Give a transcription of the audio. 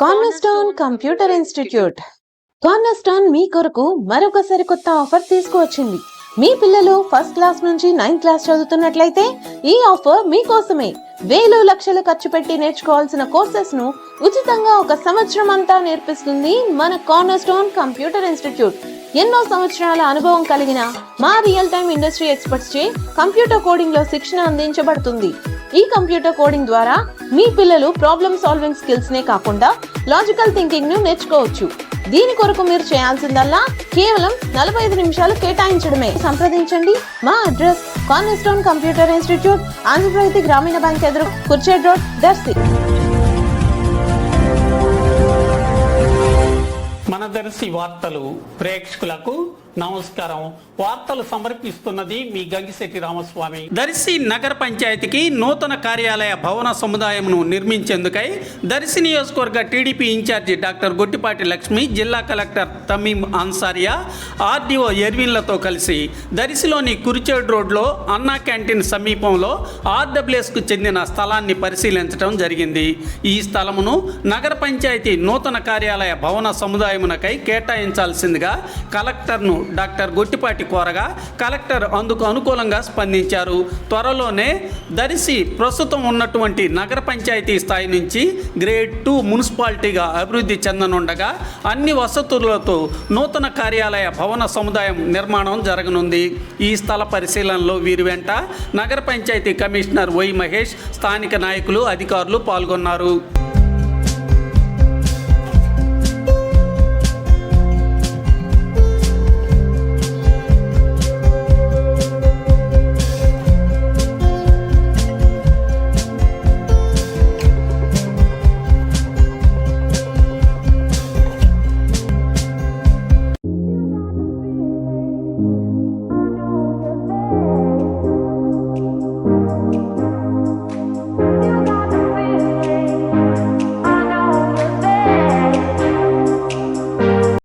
Cornerstone computer institute cornerstone మీ కొరకు మరొక సరికొత్త ఆఫర్ తీసుకువచ్చింది. మీ పిల్లలు ఫస్ట్ క్లాస్ నుంచి నైన్త్ క్లాస్ చదువుతున్నట్లయితే ఈ ఆఫర్ మీకోసమే వేలు లక్షలు ఖర్చు పెట్టి నేర్చుకోవాల్సిన కోర్సెస్ను ఉచితంగా ఒక సంవత్సరం అంతా నేర్పిస్తుంది మన కార్నర్స్టోన్ కంప్యూటర్ ఇన్స్టిట్యూట్ ఎన్నో సంవత్సరాల అనుభవం కలిగిన మా రియల్ టైమ్ ఇండస్ట్రీ ఎక్స్పర్ట్స్ చే కంప్యూటర్ కోడింగ్లో శిక్షణ అందించబడుతుంది. ఈ కంప్యూటర్ కోడింగ్ ద్వారా మీ పిల్లలు ప్రాబ్లమ్ సాల్వింగ్ స్కిల్స్ నే కాకుండా లాజికల్ థింకింగ్ను నేర్చుకోవచ్చు. దీని కొరకు మీరు చేయాల్సిందల్లా కేవలం నలభై ఐదు నిమిషాలు కేటాయించడమే. సంప్రదించండి. మా address cornerstone computer institute Andhra Pradesh Grameena bank ఎదురు కుర్చేడ్ రోడ్ దర్శి. మన దర్శి వార్తలు ప్రేక్షకులకు నమస్కారం. వార్తలు సమర్పిస్తున్నది మీ గంగిశెట్టి రామస్వామి. దర్శి నగర పంచాయతీకి నూతన కార్యాలయ భవన సముదాయంను నిర్మించేందుకై దర్శి నియోజకవర్గ TDP incharge doctor Gottipati Lakshmi జిల్లా కలెక్టర్ తమీం అన్సారియా ఆర్డీఓ ఎర్విన్లతో కలిసి దర్శిలోని కురిచేడు రోడ్లో అన్నా క్యాంటీన్ సమీపంలో ఆర్డబ్ల్యూఎస్కు చెందిన స్థలాన్ని పరిశీలించడం జరిగింది. ఈ స్థలమును నగర పంచాయతీ నూతన కార్యాలయ భవన సముదాయమునకై కేటాయించాల్సిందిగా కలెక్టర్ను డాక్టర్ గొట్టిపాటి కోరగా కలెక్టర్ అందుకు అనుకూలంగా స్పందించారు. త్వరలోనే దరిసి ప్రస్తుతం ఉన్నటువంటి నగర పంచాయతీ స్థాయి నుంచి గ్రేడ్ టూ మున్సిపాలిటీగా అభివృద్ధి చెందనుండగా అన్ని వసతులతో నూతన కార్యాలయ భవన సముదాయం నిర్మాణం జరగనుంది. ఈ స్థల పరిశీలనలో వీరి వెంట నగర పంచాయతీ కమిషనర్ వై మహేష్ స్థానిక నాయకులు అధికారులు పాల్గొన్నారు.